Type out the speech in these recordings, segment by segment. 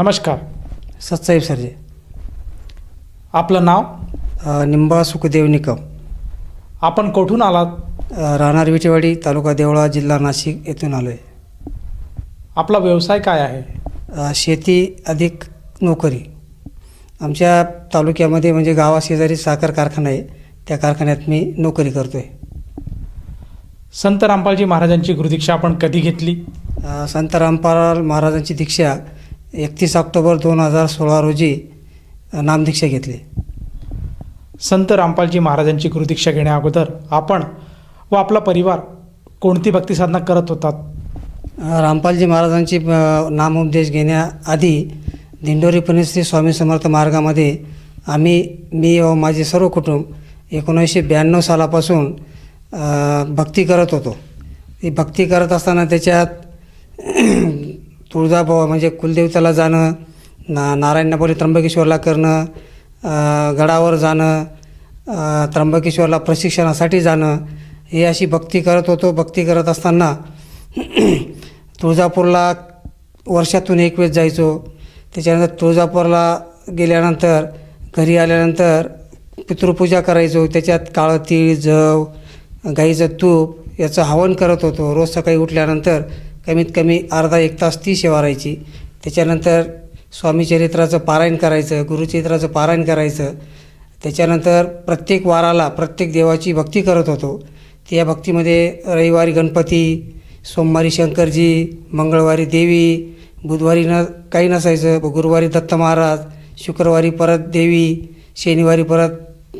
नमस्कार. सत्साहेब सरजे. आपलं नाव? अ, निंबा सुखदेव निकम. आपण कुठून आलात? अ, राहणार विटेवाडी तालुका देवळा जिल्हा नाशिक येथून आलो आहे आपला व्यवसाय काय आहे? शेती अधिक नोकरी. आमच्या तालुक्यामध्ये म्हणजे गावाशेजारी साखर कारखाना आहे. त्या कारखान्यात मी नोकरी करतो आहे संत रामपालजी महाराजांची गुरुदीक्षा आपण कधी घेतली? संत रामपाल महाराजांची दीक्षा एकतीस ऑक्टोबर दोन हजार सोळा रोजी नामदीक्षा घेतली. संत रामपालजी महाराजांची गुरुदीक्षा घेण्या अगोदर आपण व आपला परिवार कोणती भक्ती साधना करत होतात? रामपालजी महाराजांची नामोपदेश घेण्याआधी दिंडोरी पुण्यश्री स्वामी समर्थ मार्गामध्ये आम्ही मी व माझे सर्व कुटुंब एकोणीसशे ब्याण्णव सालापासून भक्ती करत होतो. ती भक्ती करत असताना त्याच्यात तुळजाभवा म्हणजे कुलदेवताला जाणं ना नारायणनपरी त्र्यंबकेश्वरला करणं गडावर जाणं त्र्यंबकेश्वरला प्रशिक्षणासाठी जाणं हे अशी भक्ती करत होतो. भक्ती करत असताना तुळजापूरला वर्षातून एक वेळेस जायचो. त्याच्यानंतर तुळजापूरला गेल्यानंतर घरी आल्यानंतर पितृपूजा करायचो. त्याच्यात काळं तीळ जव गाईचं तूप याचं हवन करत होतो. रोज सकाळी उठल्यानंतर कमीत कमी अर्धा एक तास ती सेवा राहायची. त्याच्यानंतर स्वामीचरित्राचं पारायण करायचं गुरुचरित्राचं पारायण करायचं. त्याच्यानंतर प्रत्येक वाराला प्रत्येक देवाची भक्ती करत होतो. त्या भक्तीमध्ये रविवारी गणपती सोमवारी शंकरजी मंगळवारी देवी बुधवारी न काही नसायचं. गुरुवारी दत्त महाराज शुक्रवारी परत देवी शनिवारी परत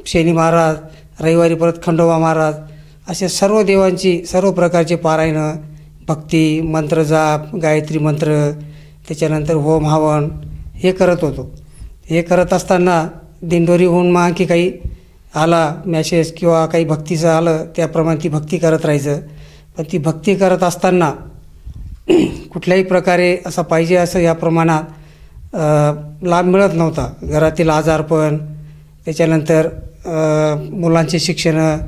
शनी महाराज रविवारी परत खंडोबा महाराज. असे सर्व देवांची सर्व प्रकारचे पारायणं भक्ती मंत्र जाप गायत्री मंत्र त्याच्यानंतर होम हवन हे करत होतो. हे करत असताना दिंडोरीहून मग की काही आला मॅसेज किंवा काही भक्तीचं आलं त्याप्रमाणे ती भक्ती करत राहायचं. पण ती भक्ती करत असताना कुठल्याही प्रकारे असं पाहिजे असं या प्रमाणात लाभ मिळत नव्हता. घरातील आजारपण त्याच्यानंतर मुलांचे शिक्षणं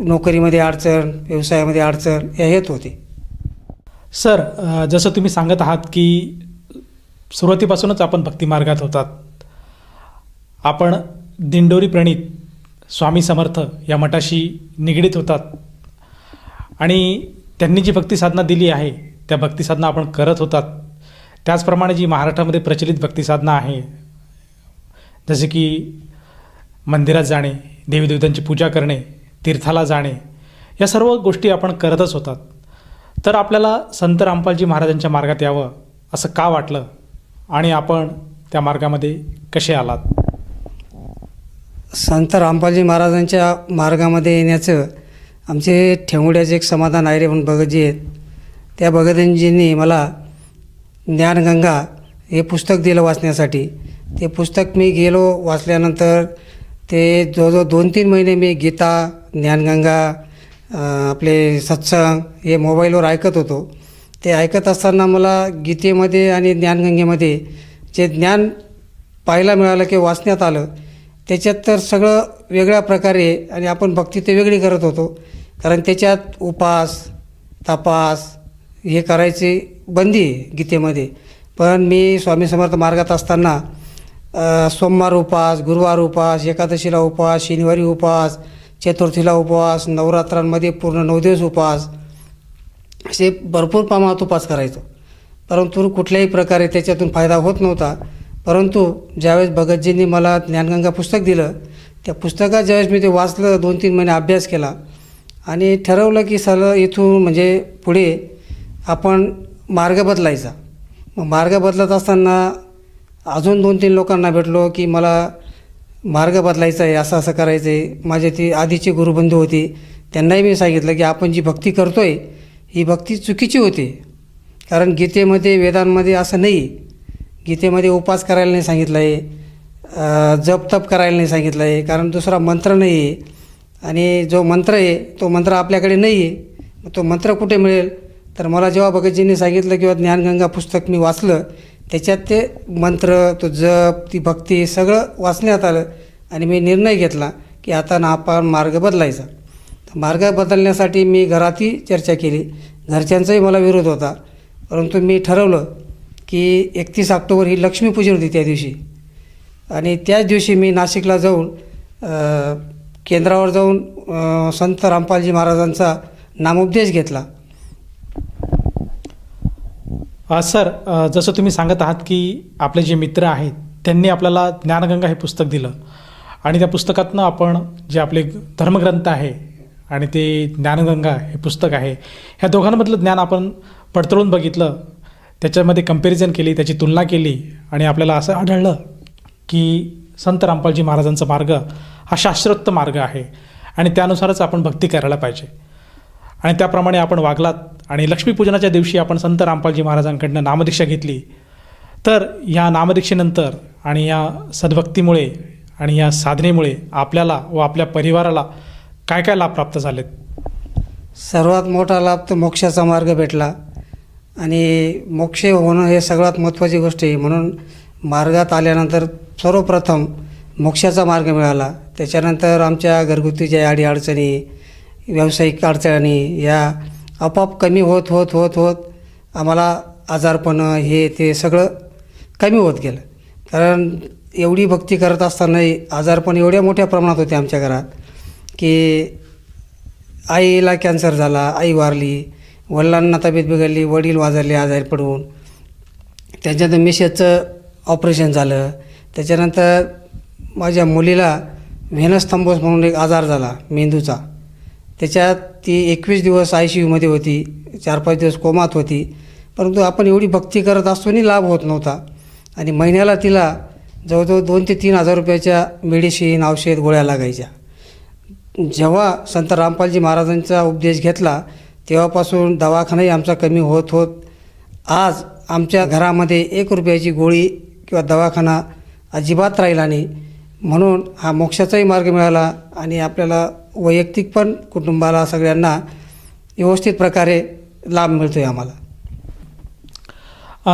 नोकरीमध्ये अडचण व्यवसायामध्ये अडचण या येत होते. सर जसं तुम्ही सांगत आहात की सुरुवातीपासूनच आपण भक्तिमार्गात होतात. आपण दिंडोरी प्रणीत स्वामी समर्थ या मठाशी निगडीत होतात. आणि त्यांनी जी भक्तिसाधना दिली आहे त्या भक्तिसाधना आपण करत होतात. त्याचप्रमाणे जी महाराष्ट्रामध्ये प्रचलित भक्तिसाधना आहे जसे की मंदिरात जाणे देवीदेवतांची पूजा करणे तीर्थाला जाणे या सर्व गोष्टी आपण करतच होतात. तर आपल्याला संत रामपालजी महाराजांच्या मार्गात यावं असं का वाटलं? आणि आपण त्या मार्गामध्ये कसे आलात? संत रामपालजी महाराजांच्या मार्गामध्ये येण्याचं आमचे ठेंगुड्याचे एक समाधान आहे रे म्हणून भगतजी आहेत. त्या भगतजींनी मला ज्ञानगंगा हे पुस्तक दिलं वाचण्यासाठी. ते पुस्तक मी गेलो वाचल्यानंतर ते जवळजवळ दोन तीन महिने मी गीता ज्ञानगंगा आपले सत्संग हे मोबाईलवर ऐकत होतो. ते ऐकत असताना मला गीतेमध्ये आणि ज्ञानगंगेमध्ये जे ज्ञान पाहायला मिळालं किंवा वाचण्यात आलं त्याच्यात तर सगळं वेगळ्या प्रकारे आणि आपण भक्ती ते वेगळी करत होतो. कारण त्याच्यात उपास तपास हे करायची बंदी आहे गीतेमध्ये. पण मी स्वामी समर्थ मार्गात असताना सोमवार उपास गुरुवार उपास एकादशीला उपास शनिवारी उपास चतुर्थीला उपवास नवरात्रांमध्ये पूर्ण नऊ दिवस उपवास असे भरपूर प्रमाणात उपास करायचो. परंतु कुठल्याही प्रकारे त्याच्यातून फायदा होत नव्हता. परंतु ज्यावेळेस भगतजींनी मला ज्ञानगंगा पुस्तक दिलं त्या पुस्तकात ज्यावेळेस मी ते वाचलं दोन तीन महिने अभ्यास केला आणि ठरवलं की सर इथून म्हणजे पुढे आपण मार्ग बदलायचा. मग मार्ग बदलत असताना अजून दोन तीन लोकांना भेटलो की मला मार्ग बदलायचा आहे असं असं करायचं आहे. माझे ती आधीची गुरुबंधू होती त्यांनाही मी सांगितलं की आपण जी भक्ती करतो आहे ही भक्ती चुकीची होती. कारण गीतेमध्ये वेदांमध्ये असं नाही. गीतेमध्ये उपास करायला नाही सांगितलं आहे जप तप करायला नाही सांगितलं आहे कारण दुसरा मंत्र नाही आहे. आणि जो मंत्र आहे तो मंत्र आपल्याकडे नाही आहे. तो मंत्र कुठे मिळेल? तर मला जेव्हा भगतजींनी सांगितलं किंवा ज्ञानगंगा पुस्तक मी वाचलं त्याच्यात ते मंत्र तो जप ती भक्ती सगळं वाचण्यात आलं आणि मी निर्णय घेतला की आता ना आपण मार्ग बदलायचा. तर मार्ग बदलण्यासाठी मी घरातही चर्चा केली. घरच्यांचाही मला विरोध होता. परंतु मी ठरवलं की एकतीस ऑक्टोबर ही लक्ष्मीपूजन होती त्या दिवशी. आणि त्याच दिवशी मी नाशिकला जाऊन केंद्रावर जाऊन संत रामपालजी महाराजांचा नामोपदेश घेतला. सर जसं तुम्ही सांगत आहात की आपले जे मित्र आहेत त्यांनी आपल्याला ज्ञानगंगा हे पुस्तक दिलं. आणि त्या पुस्तकातनं आपण जे आपले धर्मग्रंथ आहे आणि ते ज्ञानगंगा हे पुस्तक आहे ह्या दोघांमधलं ज्ञान आपण पडतळून बघितलं त्याच्यामध्ये कंपॅरिझन केली त्याची तुलना केली आणि आपल्याला असं आढळलं की संत रामपालजी महाराजांचा मार्ग हा शास्त्रोक्त मार्ग आहे आणि त्यानुसारच आपण भक्ती करायला पाहिजे. आणि त्याप्रमाणे आपण वागलात आणि लक्ष्मीपूजनाच्या दिवशी आपण संत रामपालजी महाराजांकडनं नामदीक्षा घेतली. तर ह्या नामदीक्षेनंतर आणि या सद्भक्तीमुळे आणि या साधनेमुळे आपल्याला व आपल्या परिवाराला काय काय लाभ प्राप्त झालेत? सर्वात मोठा लाभ तर मोक्षाचा मार्ग भेटला. आणि मोक्ष होणं हे सगळ्यात महत्त्वाची गोष्ट आहे. म्हणून मार्गात आल्यानंतर सर्वप्रथम मोक्षाचा मार्ग मिळाला. त्याच्यानंतर आमच्या घरगुती ज्या अडीअडचणी व्यावसायिक अडचणी या आपोआप कमी होत होत होत होत आम्हाला आजारपणं हे ते सगळं कमी होत गेलं. कारण एवढी भक्ती करत असतानाही आजारपण एवढ्या मोठ्या प्रमाणात होते आमच्या घरात की आईला कॅन्सर झाला आई वारली वडिलांना तब्येत बिघडली वडील वाजारले आजारी पडून. त्याच्यानंतर मिसेसचं ऑपरेशन झालं. त्याच्यानंतर माझ्या मुलीला व्हेनस थंबोस म्हणून एक आजार झाला मेंदूचा. त्याच्यात ती एकवीस दिवस आय सी यूमध्ये होती चार पाच दिवस कोमात होती. परंतु आपण एवढी भक्ती करत असतोनी लाभ होत नव्हता. आणि महिन्याला तिला जवळजवळ दोन ते तीन हजार रुपयाच्या मेडिसिन औषध गोळ्या लागायच्या. जेव्हा संत रामपालजी महाराजांचा उपदेश घेतला तेव्हापासून दवाखानाही आमचा कमी होत होत. आज आमच्या घरामध्ये एक रुपयाची गोळी किंवा दवाखाना अजिबात राहिला नाही. म्हणून हा मोक्षाचाही मार्ग मिळाला आणि आपल्याला वैयक्तिक पण कुटुंबाला सगळ्यांना व्यवस्थित प्रकारे लाभ मिळतो आहे आम्हाला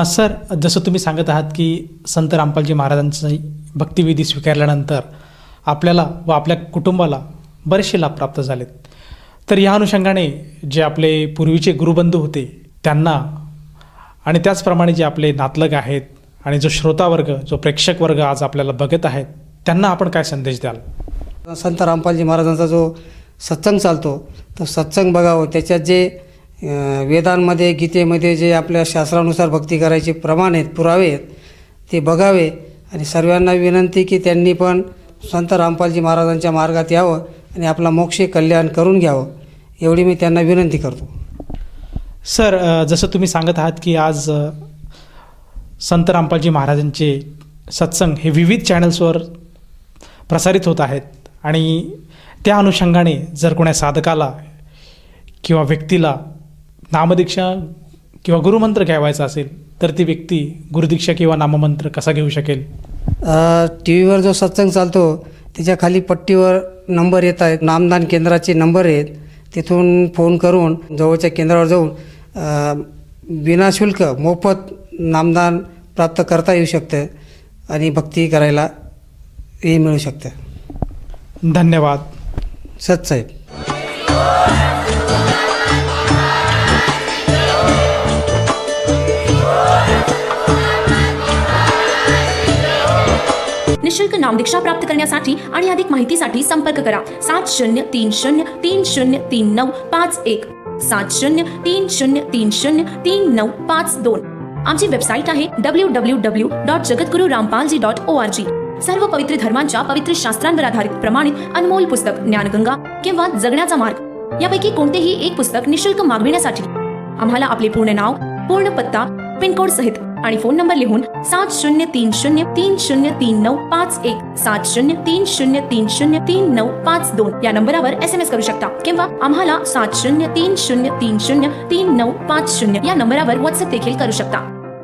सर जसं तुम्ही सांगत आहात की संत रामपालजी महाराजांची भक्तिविधी स्वीकारल्यानंतर आपल्याला व आपल्या कुटुंबाला बरेचसे लाभ प्राप्त झालेत. तर या अनुषंगाने जे आपले पूर्वीचे गुरुबंधू होते त्यांना आणि त्याचप्रमाणे जे आपले नातलग आहेत आणि जो श्रोतावर्ग जो प्रेक्षक वर्ग आज आपल्याला बघत आहेत त्यांना आपण काय संदेश द्याल? संत रामपालजी महाराजांचा जो सत्संग चालतो तो सत्संग बघावं. त्याच्यात जे वेदांमध्ये गीतेमध्ये जे आपल्या शास्त्रानुसार भक्ती करायचे प्रमाण आहेत पुरावे आहेत ते बघावे. आणि सर्वांना विनंती की त्यांनी पण संत रामपालजी महाराजांच्या मार्गात यावं आणि आपला मोक्ष कल्याण करून घ्यावं. एवढी मी त्यांना विनंती करतो. सर जसं तुम्ही सांगत आहात की आज संत रामपालजी महाराजांचे सत्संग हे विविध चॅनल्सवर प्रसारित होत आहेत. आणि त्या अनुषंगाने जर कोण्या साधकाला किंवा व्यक्तीला नामदीक्षा किंवा गुरुमंत्र घ्यावायचा असेल तर ती व्यक्ती गुरुदीक्षा किंवा नाममंत्र कसा घेऊ शकेल? टी व्हीवर जो सत्संग चालतो त्याच्याखाली पट्टीवर नंबर येत आहेत नामदान केंद्राचे नंबर आहेत. तिथून फोन करून जवळच्या केंद्रावर जाऊन विनाशुल्क मोफत नामदान प्राप्त करता येऊ शकतं आणि भक्ती करायला हे मिळू शकतं. धन्यवाद. सतसाहेब निशुल्क नामदीक्षा प्राप्त करण्यासाठी आणि अधिक माहितीसाठी संपर्क करा. सात शून्य तीन शून्य तीन शून्य तीन नऊ पाच एक. सात शून्य तीन शून्य तीन शून्य तीन नऊ पाच दोन. आमची वेबसाईट आहे W W W dot Jagadguru Rampalji dot O R G सर्व पवित्र धर्मांच्या पवित्र शास्त्रांवर आधारित प्रमाणित अनमोल पुस्तक ज्ञानगंगा किंवा जगण्याचा मार्ग. यापैकी कोणतेही एक पुस्तक निशुल्क मागविण्यासाठी आम्हाला आपले पूर्ण नाव पूर्ण पत्ता पिनकोड सहित आणि फोन नंबर लिहून सात शून्य तीन शून्य तीन शून्य तीन नऊ पाच एक सात शून्य तीन शून्य तीन शून्य तीन नऊ पाच दोन या नंबरावर एस एम एस करू शकता किंवा आम्हाला सात शून्य तीन शून्य तीन शून्य तीन नऊ पाच शून्य या नंबरावर व्हॉट्सअप देखील करू शकता.